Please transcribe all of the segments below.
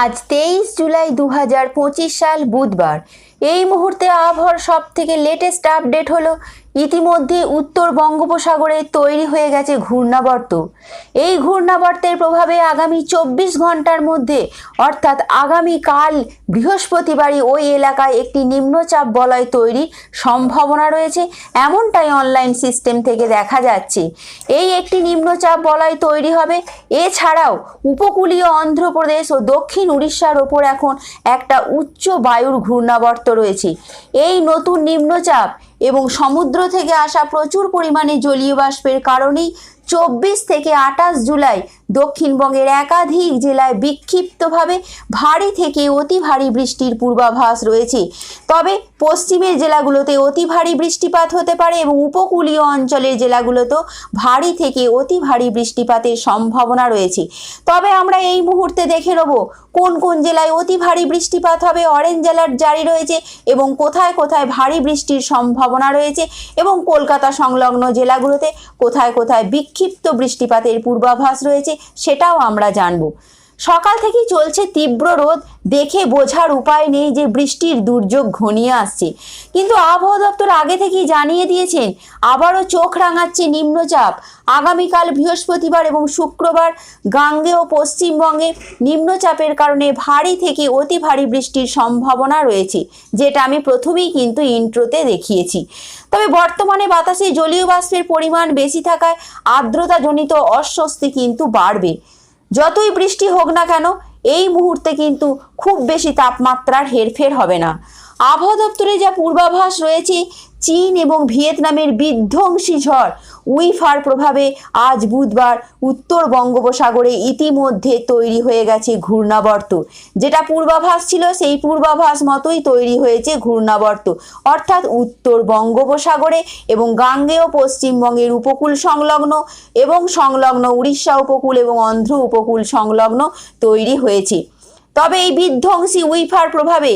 আজ তেইশ জুলাই দু হাজার পঁচিশ সাল বুধবার। এই মুহূর্তে আবহাওয়ার সব থেকে লেটেস্ট আপডেট হলো, ইতিমধ্যে উত্তর বঙ্গোপসাগরে তৈরি হয়ে গেছে ঘূর্ণাবর্ত। এই ঘূর্ণাবর্তের প্রভাবে আগামী চব্বিশ ঘণ্টার মধ্যে, অর্থাৎ আগামী কাল বৃহস্পতিবারই ওই এলাকায় একটি নিম্নচাপ বলয় তৈরির সম্ভাবনা রয়েছে। এমনটাই অনলাইন সিস্টেম থেকে দেখা যাচ্ছে। এই একটি নিম্নচাপ বলয় তৈরি হবে। এছাড়াও উপকূলীয় অন্ধ্রপ্রদেশ ও দক্ষিণ উড়িষ্যার ওপর এখন একটা উচ্চ বায়ুর ঘূর্ণাবর্ত রয়েছে। এই নতুন নিম্নচাপ এবং সমুদ্র থেকে আসা প্রচুর পরিমাণে জলীয় বাষ্পের কারণেই চব্বিশ থেকে আঠাশ জুলাই দক্ষিণবঙ্গের একাধিক জেলায় বিক্ষিপ্তভাবে ভারী থেকে অতি ভারী বৃষ্টির পূর্বাভাস রয়েছে। তবে পশ্চিমের জেলাগুলোতে অতি ভারী বৃষ্টিপাত হতে পারে এবং উপকূলীয় অঞ্চলের জেলাগুলোতেও ভারী থেকে অতি ভারী বৃষ্টিপাতের সম্ভাবনা রয়েছে। তবে আমরা এই মুহূর্তে দেখে নেব কোন কোন জেলায় অতি ভারী বৃষ্টিপাত হবে। অরেঞ্জ অ্যালার্ট জারি রয়েছে এবং কোথায় কোথায় ভারী বৃষ্টির সম্ভাবনা রয়েছে এবং কলকাতা সংলগ্ন জেলাগুলোতে কোথায় কোথায় বিক্ষিপ্ত বৃষ্টিপাতের পূর্বাভাস রয়েছে সেটাও আমরা জানব। সকাল থেকেই চলছে তীব্র রোদ। দেখে বোঝার উপায় নেই যে বৃষ্টির দুর্যোগ ঘনিয়ে আসছে। কিন্তু আবহাওয়া দপ্তর আগে থেকেই জানিয়ে দিয়েছেন, আবারও চোখ রাঙাচ্ছে নিম্নচাপ। আগামীকাল বৃহস্পতিবার এবং শুক্রবার গাঙ্গে ও পশ্চিমবঙ্গে নিম্নচাপের কারণে ভারী থেকে অতি ভারী বৃষ্টির সম্ভাবনা রয়েছে, যেটা আমি প্রথমেই কিন্তু ইন্ট্রোতে দেখিয়েছি। তবে বর্তমানে বাতাসে জলীয় বাষ্পের পরিমাণ বেশি থাকায় আর্দ্রতাজনিত অস্বস্তি কিন্তু বাড়বে। যতই বৃষ্টি হোক না কেন এই মুহূর্তে কিন্তু খুব বেশি তাপমাত্রার হেরফের হবে না। আবহাওয়া দপ্তরে যা পূর্বাভাস রয়েছে, চীন এবং ভিয়েতনামের বিধ্বংসী ঝড় উইফার প্রভাবে আজ বুধবার উত্তর বঙ্গোপসাগরে ইতিমধ্যে তৈরি হয়ে গেছে ঘূর্ণাবর্ত। যেটা পূর্বাভাস ছিল, সেই পূর্বাভাস মতোই তৈরি হয়েছে ঘূর্ণাবর্ত। অর্থাৎ উত্তর বঙ্গোপসাগরে এবং গাঙ্গেয় পশ্চিমবঙ্গের উপকূল সংলগ্ন এবং সংলগ্ন উড়িষ্যা উপকূল এবং অন্ধ্র উপকূল সংলগ্ন তৈরি হয়েছে। তবে এই বিধ্বংসী উইফার প্রভাবে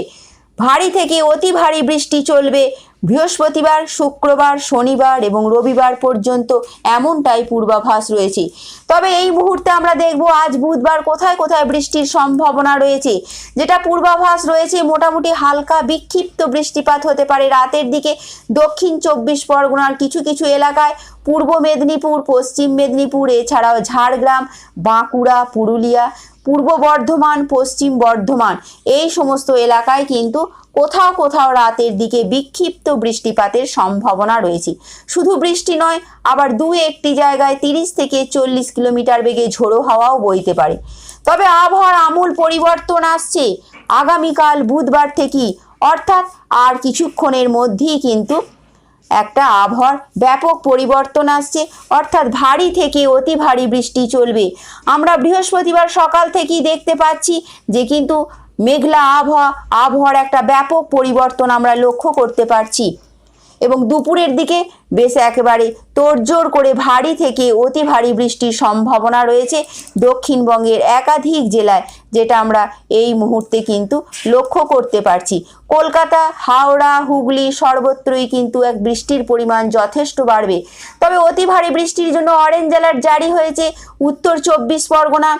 ভারী থেকে অতি ভারী বৃষ্টি চলবে। বৃহস্পতিবার, শুক্রবার, শনিবার এবং রবিবার পর্যন্ত এমনটাই পূর্বাভাস রয়েছে। তবে এই মুহূর্তে আমরা দেখব আজ বুধবার কোথায় কোথায় বৃষ্টির সম্ভাবনা রয়েছে। যেটা পূর্বাভাস রয়েছে, মোটামুটি হালকা বিক্ষিপ্ত বৃষ্টিপাত হতে পারে রাতের দিকে। দক্ষিণ চব্বিশ পরগনার কিছু কিছু এলাকায়, পূর্ব মেদিনীপুর, পশ্চিম মেদিনীপুর, এছাড়াও ঝাড়গ্রাম, বাঁকুড়া, পুরুলিয়া পূর্ব বর্ধমান, পশ্চিম বর্ধমান এই সমস্ত এলাকায় কিন্তু কোথাও কোথাও রাতের দিকে বিক্ষিপ্ত বৃষ্টিপাতের সম্ভাবনা রয়েছে। শুধু বৃষ্টি নয়, আবার দু একটি জায়গায় তিরিশ থেকে চল্লিশ কিলোমিটার বেগে ঝোড়ো হাওয়াও বইতে পারে। তবে আবহাওয়ার আমূল পরিবর্তন আসছে। আগামীকাল বুধবার থেকেই, অর্থাৎ আর কিছুক্ষণের মধ্যেই কিন্তু একটা আবহাওয়ার ব্যাপক পরিবর্তন আসছে, অর্থাৎ ভারী থেকে অতি ভারী বৃষ্টি চলবে। আমরা বৃহস্পতিবার সকাল থেকেই দেখতে পাচ্ছি যে কিন্তু মেঘলা আবহাওয়া, আবহাওয়ার একটা ব্যাপক পরিবর্তন আমরা লক্ষ্য করতে পারছি। এবং দুপুরের দিকে বেশ একেবারে তোড়জোড় করে ভারী থেকে অতি ভারী বৃষ্টির সম্ভাবনা রয়েছে দক্ষিণবঙ্গের একাধিক জেলায়, যেটা আমরা এই মুহূর্তে কিন্তু লক্ষ্য করতে পারছি। কলকাতা, হাওড়া, হুগলি সর্বত্রই কিন্তু এক বৃষ্টির পরিমাণ যথেষ্ট বাড়বে। তবে অতি ভারী বৃষ্টির জন্য অরেঞ্জ অ্যালার্ট জারি হয়েছে। উত্তর চব্বিশ পরগনা,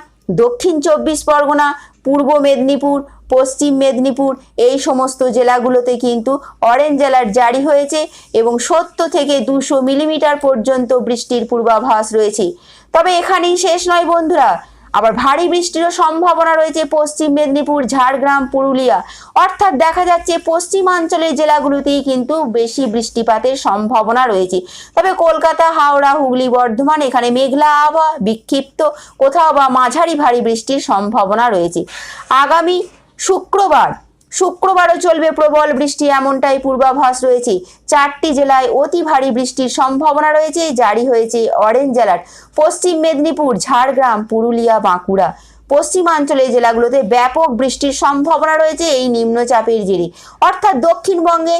দক্ষিণ চব্বিশ পরগনা, পূর্ব মেদিনীপুর পশ্চিম মেদিনীপুর, এই সমস্ত জেলাগুলোতে কিন্তু অরেঞ্জ অ্যালার্ট জারি হয়েছে এবং সত্তর থেকে দুশো মিলিমিটার পর্যন্ত বৃষ্টির পূর্বাভাস রয়েছে। তবে এখানেই শেষ নয় বন্ধুরা, আবার ভারী বৃষ্টিরও সম্ভাবনা রয়েছে পশ্চিম মেদিনীপুর, ঝাড়গ্রাম, পুরুলিয়া। অর্থাৎ দেখা যাচ্ছে পশ্চিমাঞ্চলের জেলাগুলোতেই কিন্তু বেশি বৃষ্টিপাতের সম্ভাবনা রয়েছে। তবে কলকাতা, হাওড়া, হুগলি, বর্ধমান, এখানে মেঘলা আবহাওয়া বিক্ষিপ্ত, কোথাও বা মাঝারি ভারী বৃষ্টির সম্ভাবনা রয়েছে। আগামী শুক্রবার। শুক্রবারও চলবে প্রবল বৃষ্টি, এমনটাই পূর্বাভাস রয়েছে। চারটি জেলায় অতি ভারী বৃষ্টির সম্ভাবনা রয়েছে, জারি হয়েছে অরেঞ্জ অ্যালার্ট। পশ্চিম মেদিনীপুর, ঝাড়গ্রাম, পুরুলিয়া, বাঁকুড়া। পশ্চিমাঞ্চলের জেলাগুলোতে ব্যাপক বৃষ্টির সম্ভাবনা রয়েছে, এই নিম্নচাপের জেরে। অর্থাৎ দক্ষিণবঙ্গে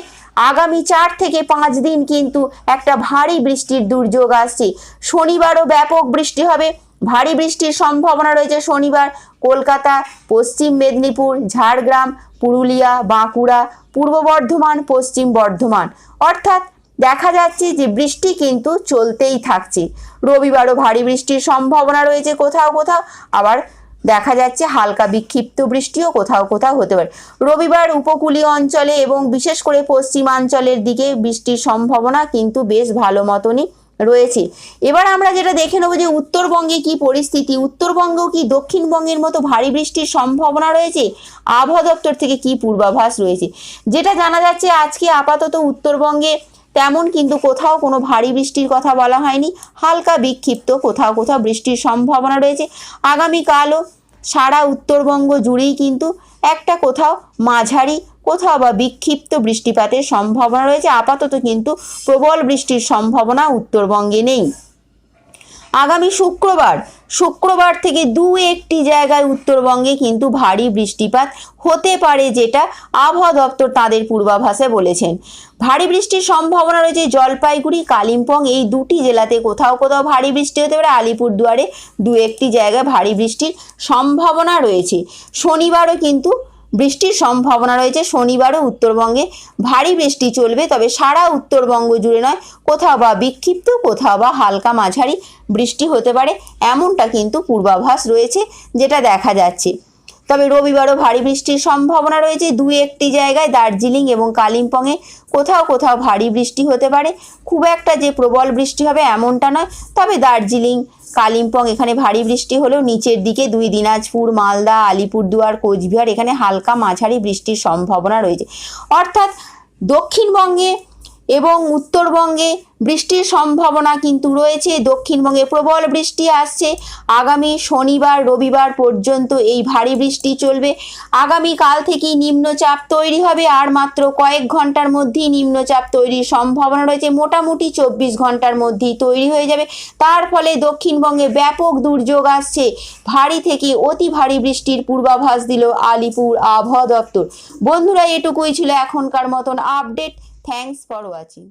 আগামী চার থেকে পাঁচ দিন কিন্তু একটা ভারী বৃষ্টির দুর্যোগ আসছে। শনিবারও ব্যাপক বৃষ্টি হবে। ভারী বৃষ্টির সম্ভাবনা রয়েছে শনিবার। কলকাতা, পশ্চিম মেদিনীপুর, ঝাড়গ্রাম, পুরুলিয়া, বাঁকুড়া, পূর্ব বর্ধমান, পশ্চিম বর্ধমান। অর্থাৎ দেখা যাচ্ছে যে বৃষ্টি কিন্তু চলতেই থাকছে। রবিবারও ভারী বৃষ্টির সম্ভাবনা রয়েছে কোথাও কোথাও। আবার দেখা যাচ্ছে হালকা বিক্ষিপ্ত বৃষ্টিও কোথাও কোথাও হতে পারে। রবিবার উপকূলীয় অঞ্চলে এবং বিশেষ করে পশ্চিমাঞ্চলের দিকে বৃষ্টির সম্ভাবনা কিন্তু বেশ ভালো মতনই রয়েছে। এবার আমরা যেটা দেখে নেব যে উত্তরবঙ্গে কি পরিস্থিতি উত্তরবঙ্গেও কি দক্ষিণবঙ্গের মতো ভারী বৃষ্টির সম্ভাবনা রয়েছে? আবহাওয়া দপ্তর থেকে কি পূর্বাভাস রয়েছে? যেটা জানা যাচ্ছে আজকে আপাতত উত্তরবঙ্গে তেমন কিন্তু কোথাও কোনো ভারী বৃষ্টির কথা বলা হয়নি। হালকা বিক্ষিপ্ত কোথাও কোথাও বৃষ্টির সম্ভাবনা রয়েছে। আগামীকালও সারা উত্তরবঙ্গ জুড়েই কিন্তু একটা কোথাও মাঝারি কোথাও বা বিক্ষিপ্ত বৃষ্টিপাতের সম্ভাবনা রয়েছে। আপাতত কিন্তু প্রবল বৃষ্টির সম্ভাবনা উত্তরবঙ্গে নেই। আগামী শুক্রবার শুক্রবার থেকে দু একটি জায়গায় উত্তরবঙ্গে কিন্তু ভারী বৃষ্টিপাত হতে পারে যেটা আবহাওয়া দপ্তর তাদের পূর্বাভাসে বলেছেন। ভারী বৃষ্টির সম্ভাবনা রয়েছে জলপাইগুড়ি, কালিম্পং, এই দুটি জেলাতে কোথাও কোথাও ভারী বৃষ্টি হতে পারে। আলিপুরদুয়ারে দু একটি জায়গায় ভারী বৃষ্টির সম্ভাবনা রয়েছে। শনিবারও কিন্তু বৃষ্টির সম্ভাবনা রয়েছে। শনিবারও উত্তরবঙ্গে ভারী বৃষ্টি চলবে, তবে সারা উত্তরবঙ্গ জুড়ে নয়। কোথাও বা বিক্ষিপ্ত, কোথাও বা হালকা মাঝারি বৃষ্টি হতে পারে, এমনটা কিন্তু পূর্বাভাস রয়েছে যেটা দেখা যাচ্ছে। তবে রবিবারও ভারী বৃষ্টির সম্ভাবনা রয়েছে। দুই একটি জায়গায় দার্জিলিং এবং কালিম্পংয়ে কোথাও কোথাও ভারী বৃষ্টি হতে পারে। খুব একটা যে প্রবল বৃষ্টি হবে এমনটা নয়, তবে দার্জিলিং কালিম্পং, এখানে ভারী বৃষ্টি হলেও নিচের দিকে দুই দিনাজপুর, মালদা, আলিপুরদুয়ার, কোচবিহার, এখানে হালকা মাঝারি বৃষ্টির সম্ভাবনা রয়েছে। অর্থাৎ দক্ষিণবঙ্গে এবং উত্তরবঙ্গে বৃষ্টির সম্ভাবনা কিন্তু রয়েছে। দক্ষিণবঙ্গে প্রবল বৃষ্টি আসছে। আগামী শনিবার, রবিবার পর্যন্ত এই ভারী বৃষ্টি চলবে। আগামী কাল থেকেই নিম্নচাপ তৈরি হবে। আর মাত্র কয়েক ঘণ্টার মধ্যেই নিম্নচাপ তৈরির সম্ভাবনা রয়েছে। মোটামুটি চব্বিশ ঘণ্টার মধ্যেই তৈরি হয়ে যাবে। তার ফলে দক্ষিণবঙ্গে ব্যাপক দুর্যোগ আসছে। ভারী থেকে অতি ভারী বৃষ্টির পূর্বাভাস দিল আলিপুর আবহাওয়া দপ্তর। বন্ধুরা, এটুকুই ছিল এখনকার মতন আপডেট। Thanks for watching